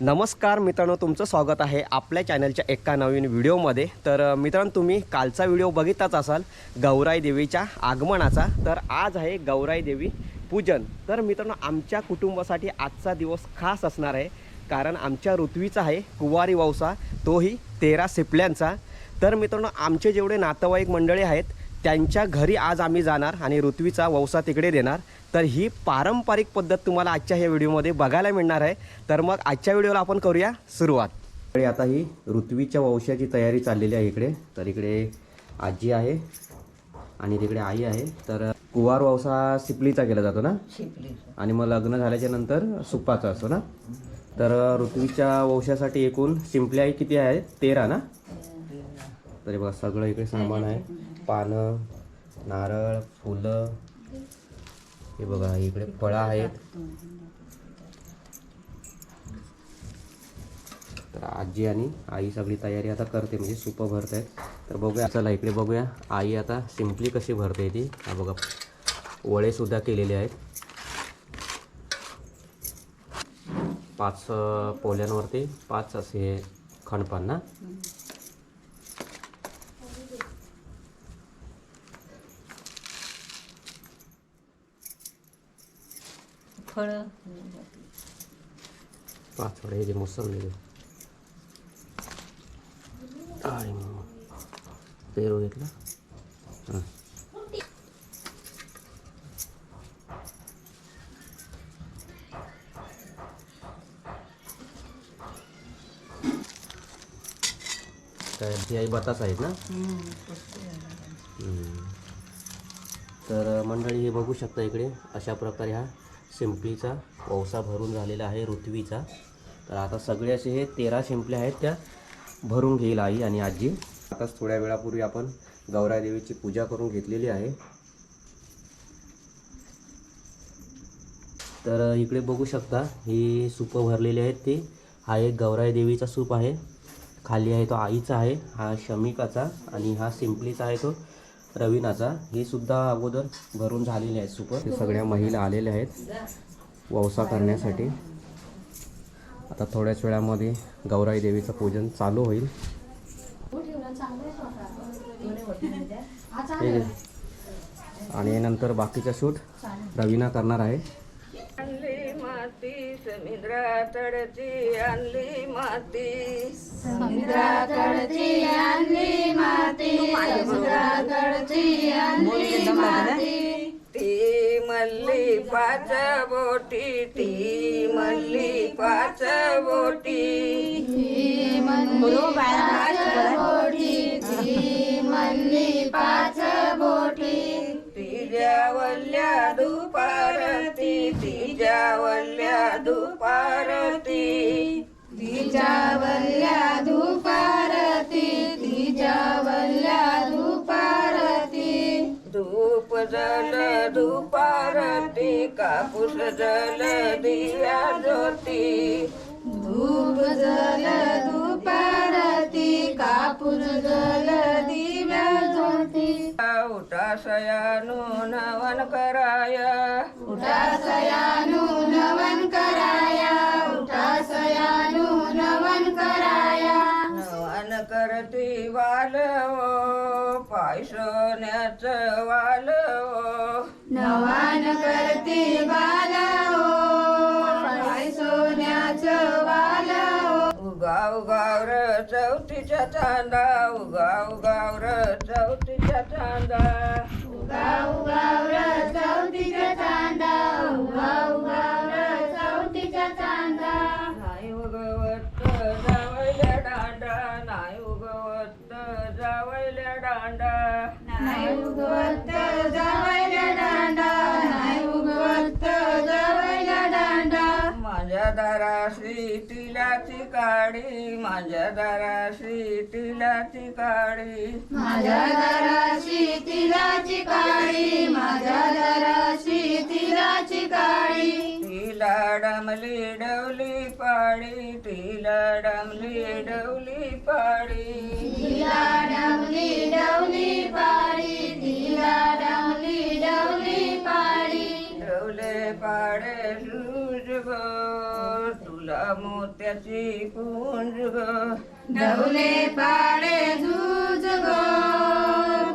नमस्कार मित्रांनो तुमचं स्वागत आहे आपल्या चॅनलच्या एका नवीन व्हिडिओमध्ये. तर मित्रांनो तुम्ही कालचा व्हिडिओ बघितलाच असाल गौराई देवीच्या आगमनाचा. तर आज आहे गौराई देवी पूजन. तर मित्रांनो आमच्या कुटुंबासाठी आजचा दिवस खास असणार आहे. कारण आमच्या ऋत्वीचा आहे कुवारी वौसा तोही तेरा सिपल्यांचा. तर मित्रांनो आमचे जेवढे नातेवाईक मंडळी आहेत त्यांच्या घरी आज आम्ही जाणार आणि ऋत्वीचा वौसा तिकडे देणार. तर ही पारंपरिक पद्धत तुम्हाला आजच्या ह्या व्हिडिओमध्ये बघायला मिळणार आहे. तर मग आजच्या व्हिडिओला आपण करूया सुरुवात. आता ही ऋत्वीच्या वंशाची तयारी चाललेली आहे इकडे. तर इकडे आजी आहे आणि तिकडे आई आहे. तर कुवार वंसा सिपलीचा केला जातो ना? शिपलीचं आणि मग लग्न झाल्याच्यानंतर सुप्पाचा असतो ना? तर ऋत्वीच्या वंशासाठी एकूण शिंपल्या आई किती आहेत तेरा ना? तरी बघा सगळं इकडे सामान आहे. पानं नारळ फुलं हे बघा इकडे फळं आहेत. तर आजी आणि आई सगळी तयारी आता करते म्हणजे सुपं भरत आहेत तर बघूया चला इकडे बघूया. आई आता सिंपली कशी भरते ती. हा बघा वळे सुद्धा केलेले आहेत. पाच पोल्यांवरती पाच असे खणपान ना. फळं. पाच हे जे मोसंबी आणि पेरू घेतला? तर ही आई बतास आहेत ना. तर मंडळी हे बघू शकता इकडे अशा प्रकारे हा शिंपलीचा वौसा भरून झालेला आहे ऋत्वीचा. तर आता सगळे असे हे तेरा शिंपल्या आहेत त्या भरून घेईल आई आणि आजी. आताच थोड्या वेळापूर्वी आपण गौराई देवीची पूजा करून घेतलेली आहे. तर इकडे बघू शकता ही सूपं भरलेली आहेत ती. हा एक गौराई देवीचा सूप आहे. खाली आहे तो आईचा आहे हा शमिकाचा आणि हा सिंपलीचा आहे तो. रवीनाचा. हे सुद्धा अगोदर भरून झालेले आहेत सुपर ते सगळ्या महिला आलेल्या आहेत. वौसा करण्यासाठी. आता थोड्याच वेळामध्ये गौराई देवीचं पूजन चालू होईल. ठीक आहे. आणि नंतर बाकीचा शूट रवीना करणार आहे. समुद्रातडची आणली माती. समुद्रातडची आणली माती. समुद्रातडची आणली माती. ती मल्ली पाच बोटी ती मल्ली पाच बोटी. तिच्या वल्ल्या दुपारती तिच्या वल्ल्या तिच्या वल्ल्या दुपारती तिच्या वल्ल्या दुपारती धूप जल दुपारती कापूस जल दिव्या ज्योती. धूप जल दुपारती कापूस जल दिव्या ज्योती नवन कराया. उठा सयानु नवन कराया. उठा सयानु नवन कराया. नवन करती वाल पाय सोन्याचं वाल नवान करती वाल चौथीच्या चांदा उगाव गावर चौथीच्या चांदा. उगाव गावर चौथीच्या चांदा. उगाव गावर चौथीच्या चांदा. नाही उगवत जावयल्या दांडा नाही उगवत जावयल्या दांडा नाही उगवत जावयल्या दांडा नाही उगवत जावयल्या दांडा माझ्या दाराशी काडी माझ्या दाराशी तिलाची काडी माझ्या दाराशी तिलाची काडी माझ्या दाराशी तिलाची काडी तिला डमली डवली पाडी तिला डमली डवली पाडी. तिला डमली डवली पाडी तिला डमली डवली पाडी. डवले पाडे सूज तुला मोत्याची पुंज. ग ढवले पाडे झुज ग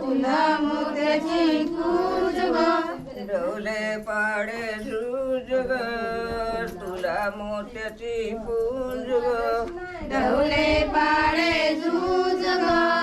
तुला मोत्याची कूज ग डोले पाडे झुज ग तुला मोत्याची पुंज ग ढवले पाडे झुज ग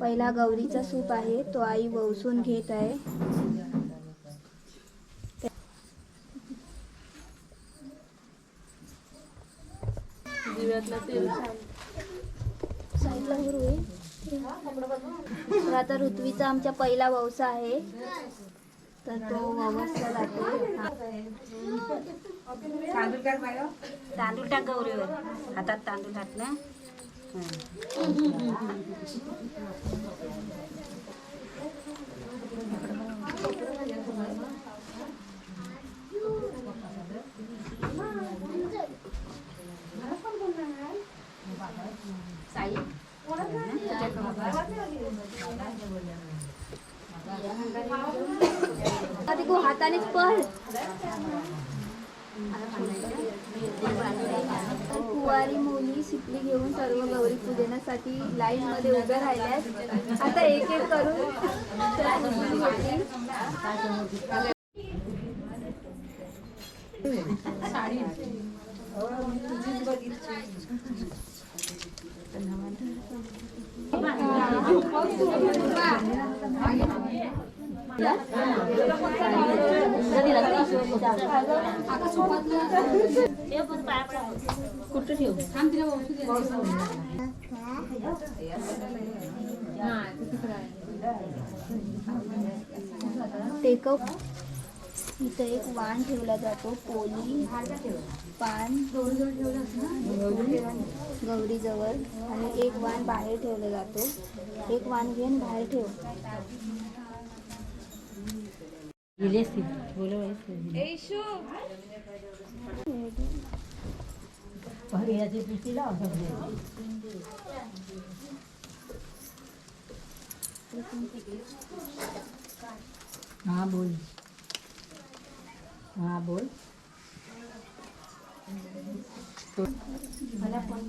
पहिला गौरीचा सूप आहे तो आई ववसून घेत आहे. तर आता ऋत्वीचा आमच्या पहिला ववसा आहे. तर तो ववसला जातो तांदूळ टाक गौरीवर हातात तांदूळ टाक ना. आधी गो हातानेच पळ. कुवारी मुली शिपली घेऊन सर्व गौरी पूजनासाठी लाईन मध्ये उभ्या राहिल्यास आता एक एक करून कुठं ठेव टेकअप इथं एक वाण ठेवला जातो पोली पान गौरीजवळ आणि एक वाण बाहेर ठेवलं जातो. एक वाण घेऊन बाहेर ठेव. हा बोल हा बोल मला पण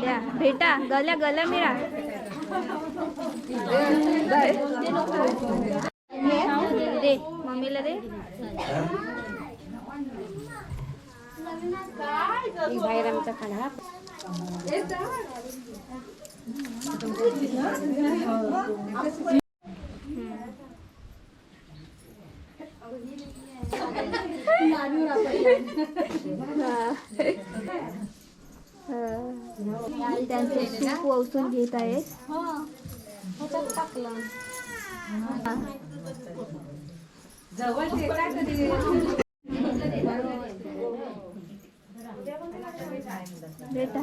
द्या भेटा गल्या गल्या मिळा दे मम्मीला दे हा. त्यांचे सूप ओसून घेत आहेत बेटा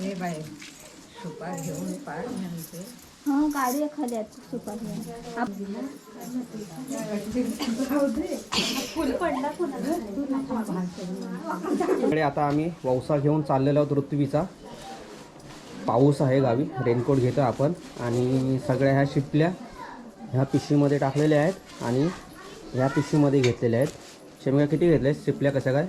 हे बाई सुपार घेऊन पाठ म्हणते. हा गाडी आहेत सुपारी इकडे आता आम्ही वौसा घेऊन चाललेलो आहोत ऋत्वीचा. पाऊस आहे गावी रेनकोट घेतो आपण. आणि सगळ्या ह्या शिपल्या ह्या पिशवीमध्ये टाकलेल्या आहेत आणि ह्या पिशवीमध्ये घेतलेल्या आहेत. शेमिका किती घेतल्या आहेत शिपल्या कशा काय?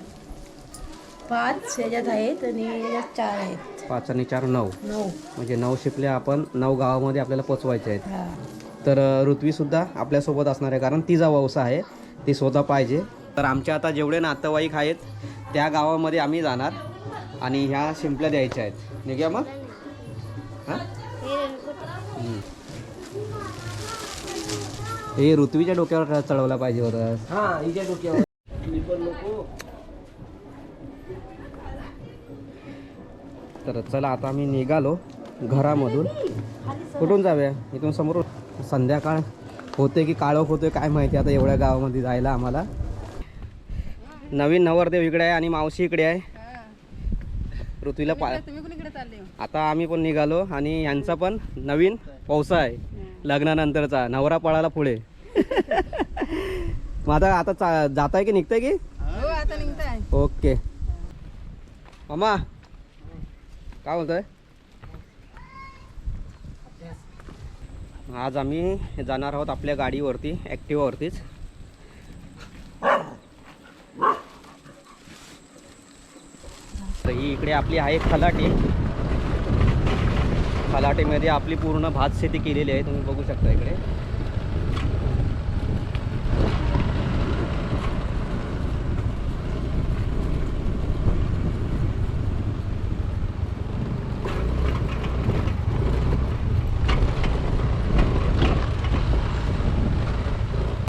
पाच ह्याच्यात आहेत आणि चार आहेत. पाच आणि चार नऊ. नऊ. म्हणजे नऊ शिपल्या आपण नऊ गावामध्ये आपल्याला पोचवायच्या आहेत. हा. तर ऋत्वीसुद्धा आपल्यासोबत असणार आहे कारण तिचा व्यवसाय आहे ती स्वतः पाहिजे. तर आमचे आता जेवढे नातेवाईक आहेत त्या गावामध्ये आम्ही जाणार आणि ह्या शिंपल्या द्यायच्या आहेत. निघूया मग? हां. हे ऋत्वीच्या डोक्यावर चढवला पाहिजे होता हा हिच्या डोक्यावर. तर चला आता आम्ही निघालो घरामधून. कुठून जाऊया? इथून समोर संध्याकाळ होते की काळोख होते काय माहिती आता एवढ्या गावामध्ये जायला आम्हाला. नवीन नवरदेव इकडे आहे आणि मावशी इकडे आहे. पृथ्वीला पा आता आम्ही पण निघालो आणि यांचा पण नवीन पावसा आहे लग्नानंतरचा नवरा पळाला पुढे. मग आता आता चा- जाताय की निघताय की? ओके. मामा काय बोलतोय? आज आम्ही जाणार आहोत आपल्या गाडीवरती ॲक्टिवावरतीच. तर ही इकडे आपली आहे खलाटी. खलाटीमध्ये आपली पूर्ण भात शेती केलेली आहे तुम्ही बघू शकता इकडे.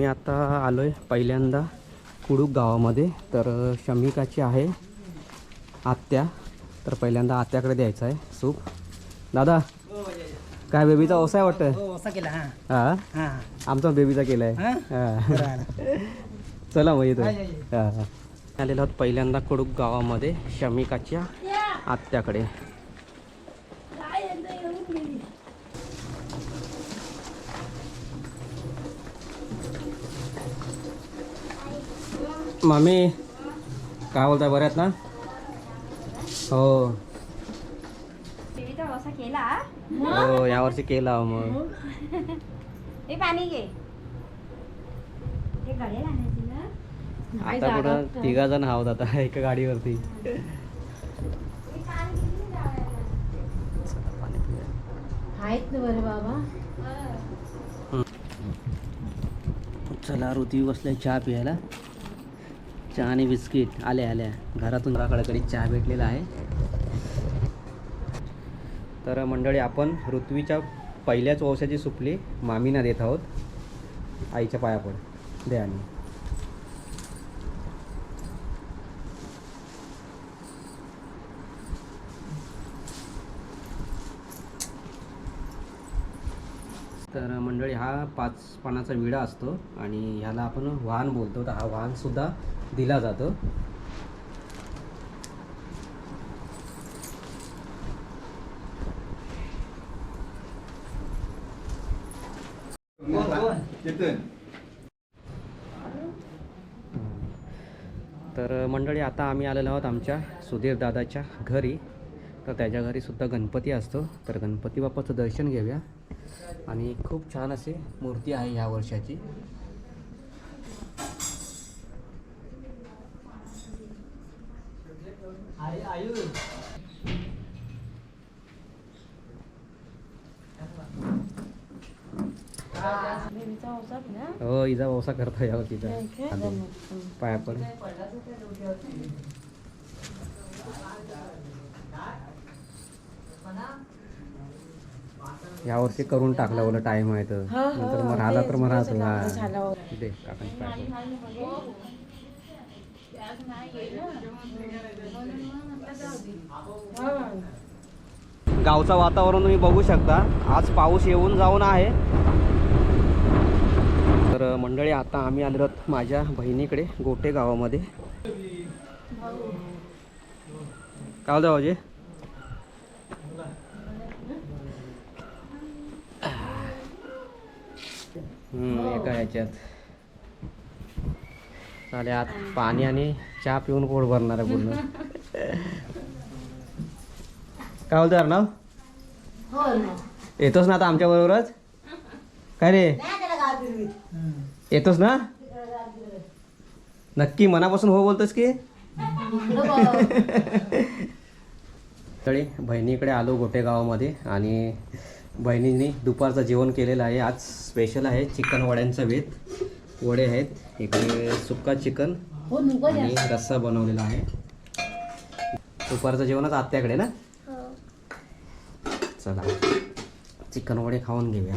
आता आलो आहे पहिल्यांदा कुडूक गावामध्ये. तर शमिकाची आहे आत्या. तर पहिल्यांदा आत्याकडे द्यायचं आहे सूप. दादा काय बेबीचा व्यवसाय वाटतं हो केला हा. हा? हा. आमचा बेबीचा केलाय. हा? हा. चला मग येतो हा. आलेलो आहोत पहिल्यांदा कडूक गावामध्ये शमिकाच्या आत्याकडे. मामी काय बोलताय बऱ्यात ना? हो. हो? यावर्षी केला मग. हे पाणी घे. हे ना? आता कुठं तिघा जण आहोत आता एका गाडीवरती. आहेत ना बरं बाबा. चला ऋतू बसलाय चहा प्यायला. चहा आणि बिस्किट. आल्या आल्या. घरातून घराकडे चहा भेटलेला आहे. तर मंडळी आपण ऋत्वीच्या पहिल्याच वंशाची सुपली मामीना देत आहोत. आईच्या पाया दे आणि. तर मंडळी हा पाच पानाचा विडा असतो आणि ह्याला आपण वाहन बोलतो. तर हा वाहनसुद्धा दिला जातो. तर मंडळी आता आम्ही आलेलो आहोत आमच्या सुधीर दादाच्या घरी. तर त्याच्या घरी सुद्धा गणपती असतो. तर गणपती बाप्पाचं दर्शन घेऊया. आणि खूप छान अशी मूर्ती आहे ह्या वर्षाची देवीचा औषध हो इजा पावसा करता यावं तिचा पाया पण यावर्षी करून टाकला बोला टाइम आहे तर. नंतर मग राहिला तर मग राहतो. दे काकांची पाया. गावचं वातावरण तुम्ही बघू शकता. आज पाऊस येऊन जाऊन आहे. तर मंडळी आता आम्ही आलेलो आहोत माझ्या बहिणीकडे गोटे गावामध्ये. काय होतं भाऊजी? हम्म, एका ह्याच्यात चालेल आत पाणी आणि चहा पिऊन पोट भरणार आहे पूर्ण. काय बोलतो अर्णव. येतोस ना आता आमच्या बरोबरच? काय रे? येतोस ना? नक्की मनापासून हो बोलतोस की? तळी बहिणीकडे आलो गोटे गावामध्ये आणि बहिणींनी दुपारचं जेवण केलेलं आहे. आज स्पेशल आहे चिकन वड्यांचा वेत वडे आहेत इकडे सुक्का चिकन आणि रस्सा बनवलेला आहे. दुपारचं जेवणच आत्याकडे ना? चला चिकन वडे खाऊन घेऊया.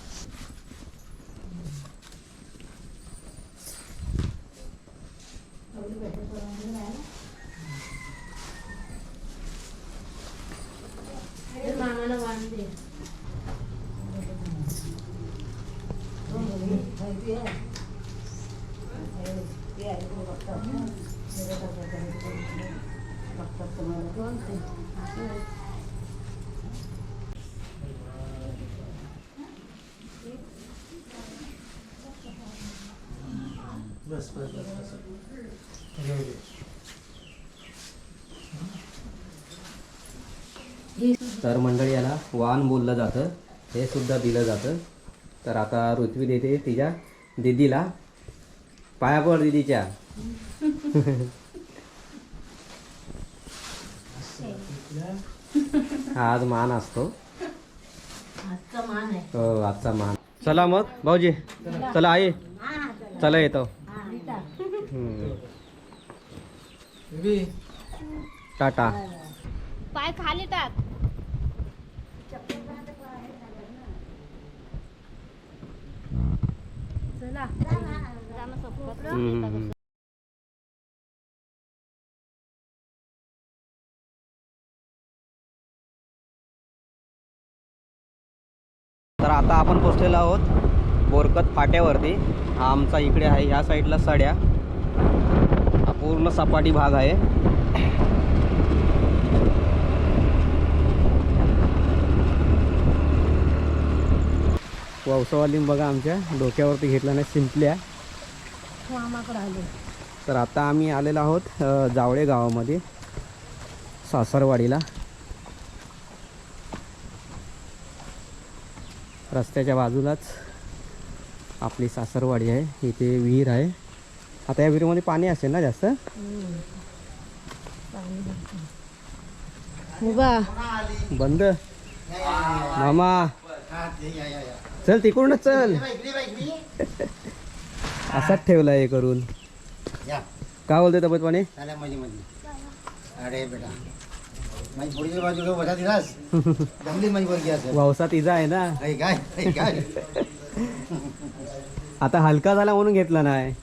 तर मंडळी याला वान बोललं जातं. हे सुद्धा दिलं जातं. तर आता ऋत्वी देते तिच्या दीदीला. पाया पड दीदीच्या. हा आज मान असतो. आजचा मान आहे. हो आजचा मान. चला मग भाऊजी. चला आई. चला येतो. टाटा. पाय खाली टाक. चला. तर आता आपण पोचलेलो आहोत बोरकत फाट्यावरती. हा आमचा इकडे आहे ह्या साईडला सड्या. हा पूर्ण सपाटी भाग आहे. ववसावाली बघा आमच्या डोक्यावरती घेतला नाही शिंपल्या. तर आता आम्ही आलेलो आहोत जावळे गावामध्ये सासरवाडीला. रस्त्याच्या बाजूलाच आपली सासरवाडी आहे इथे विहीर आहे. आता या विहिरीमध्ये पाणी असेल ना जास्त? बंद. मामा. चल तिकडूनच चल. असाच ठेवला हे करून. का बोलते तब्येत पाणी? अरे बेटा. माझी तिचा आहे ना? काय काय आता हलका झाला म्हणून घेतला नाही.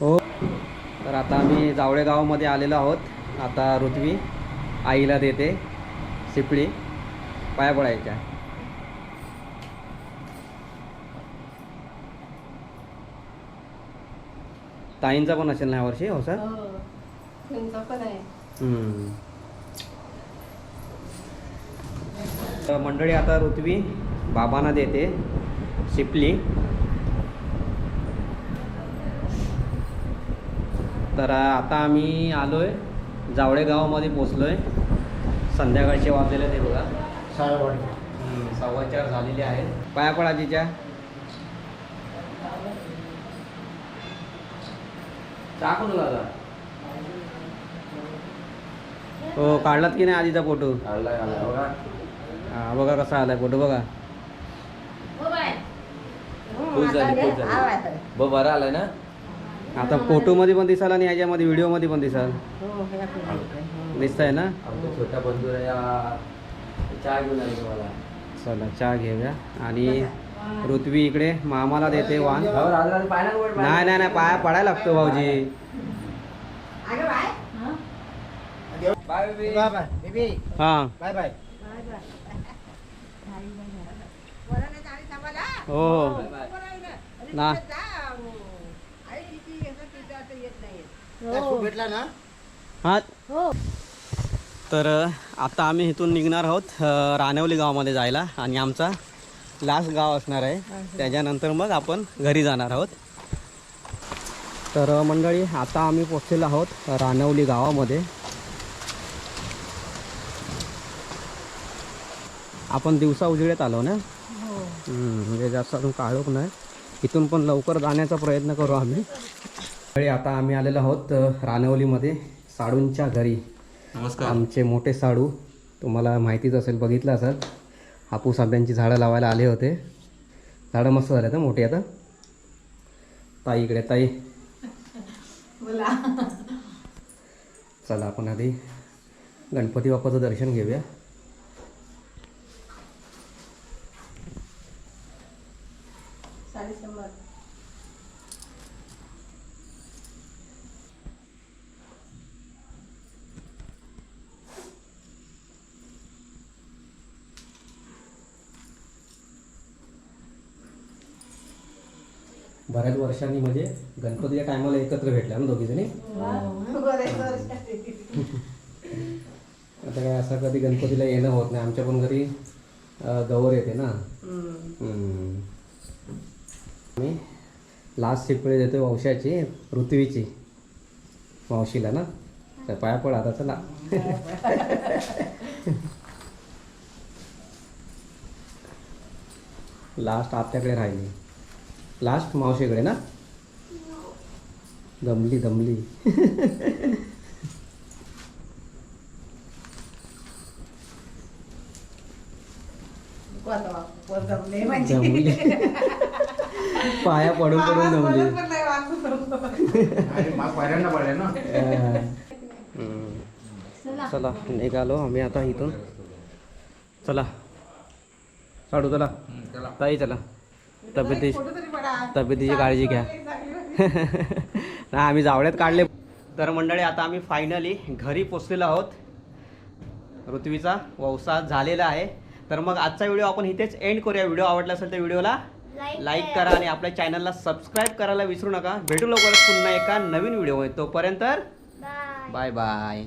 हो. तर आता आम्ही जावळे गावामध्ये आलेलो आहोत. आता ऋत्वी आईला देते शिपडी पाया पडायच्या. ताईंचा पण असेल ना यावर्षी हो सर? हम्म. तर मंडळी आता ऋत्वी बाबांना देते शिपली. तर आता आम्ही आलोय जावळे गावामध्ये पोचलोय संध्याकाळचे वाजलेले ते बघा. सव्वा चार झालेले आहेत. पाया लागला हो काढलात की नाही आजीचा फोटो? हा बघा कसा आलाय फोटो बघा. खुश झाली खुश झाली. ब बरा आलाय ना? आता फोटो मध्ये पण दिसाल आणि याच्यामध्ये व्हिडिओमध्ये पण दिसाल. दिसतंय ना? आमचा छोटा बंधू आहे या- चहा घेऊन आले तुम्हाला. चला चहा घेऊया. आणि ऋत्वी इकडे मामाला देते वाण. नाही नाही नाही पाया पडायला लागतो भाऊजी. बाय. Bye baby. हा. Bye bye. हो हो. ना. खूप भेटला ना? हा. हो. तर आता आम्ही इथून निघणार आहोत रानवली गावामध्ये जायला आणि आमचा लास्ट गाव असणार आहे. त्याच्यानंतर मग आपण घरी जाणार आहोत. तर मंडळी आता आम्ही पोचलेलो आहोत रानवली गावामध्ये. आपण दिवसा उजेडत आलो ना? हम्म, म्हणजे जास्त अजून काळोख नाही. इथून पण लवकर जाण्याचा प्रयत्न करू आम्ही. मंडळी, आता आम्ही आलेलो आहोत रानवलीमध्ये साडूंच्या घरी. आमचे मोठे साडू. तुम्हाला माहितीच असेल बघितलं असेल. हापूस आंब्यांची झाडं लावायला आले होते. झाडं मस्त झाले तर मोठी आता. ताई इकडे ताई. चला आपण आधी गणपती बाप्पाचं दर्शन घेऊया. बऱ्याच वर्षांनी म्हणजे गणपतीच्या टायमाला एकत्र भेटल्या ना दोघी जणी? आता काय असं कधी गणपतीला येणं होत नाही. आमच्या पण घरी गौर येते ना. मी लास्ट शिपळे देतो वंशाची पृथ्वीची. मावशीला ना. तर पाया पड आता चला. लास्ट आपल्याकडे राहिली. लास्ट मावशीकडे ना? दमली दमली. दमली. पाया पडून पडून दमली. चला. निघालो. आम्ही आता इथून. चला. साडू चला. ताई चला. तब्येती तब्येतीची काळजी घ्या. नाही आम्ही जावळ्यात काढले. तर मंडळी आता आम्ही फायनली घरी पोचलेलो आहोत. ऋत्वीचा ववसा झालेला आहे. तर मग आजचा व्हिडिओ आपण इथेच एंड करूया. व्हिडिओ आवडला असेल तर व्हिडिओला लाईक करा. आणि आपल्या चॅनलला सबस्क्राईब करायला विसरू नका. भेटू लवकरच पुन्हा एका नवीन व्हिडिओ तोपर्यंत बाय बाय